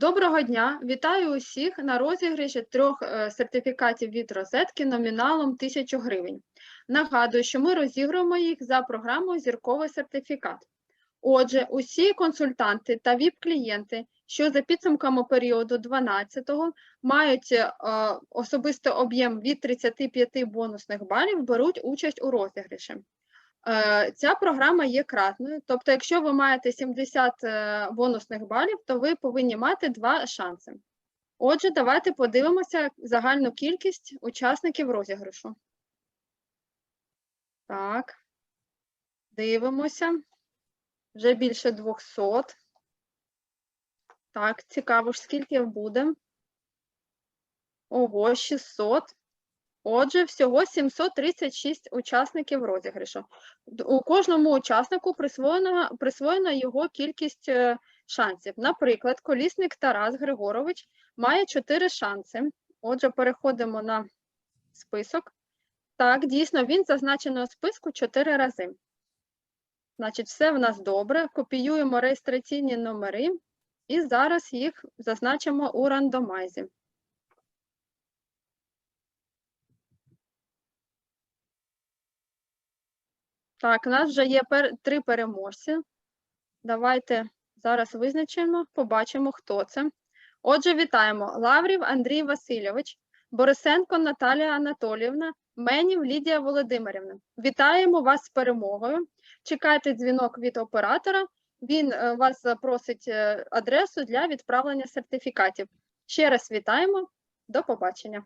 Доброго дня! Вітаю усіх на розіграші трьох е, сертифікатів від розетки номіналом 1000 гривень. Нагадую, що ми розігруємо їх за програмою Зірковий сертифікат. Отже, усі консультанти та ВІП-клієнти, що за підсумками періоду 12-го мають е, особистий об'єм від 35 бонусних балів, беруть участь у розіграші. Е, Ця програма є кратною, тобто, якщо ви маєте 70 е, бонусних балів, то ви повинні мати два шанси. Отже, давайте подивимося загальну кількість учасників розіграшу. Так, дивимося. Вже більше 200. Так, цікаво ж, скільки буде. Ого, 600. Отже, всього 736 учасників розіграшу. У кожному учаснику присвоєно, присвоєна його кількість е, шансів. Наприклад, колісник Тарас Григорович має 4 шанси. Отже, переходимо на список. Так, дійсно, він зазначений у списку 4 рази. Значить, все в нас добре. Копіюємо реєстраційні номери і зараз їх зазначимо у рандомайзі. Так, у нас вже є пер... три переможці. Давайте зараз визначимо, побачимо, хто це. Отже, вітаємо. Лаврів Андрій Васильович, Борисенко Наталія Анатоліївна, Менів Лідія Володимирівна. Вітаємо вас з перемогою. Чекайте дзвінок від оператора. Він е, вас запросить е, адресу для відправлення сертифікатів. Ще раз вітаємо. До побачення.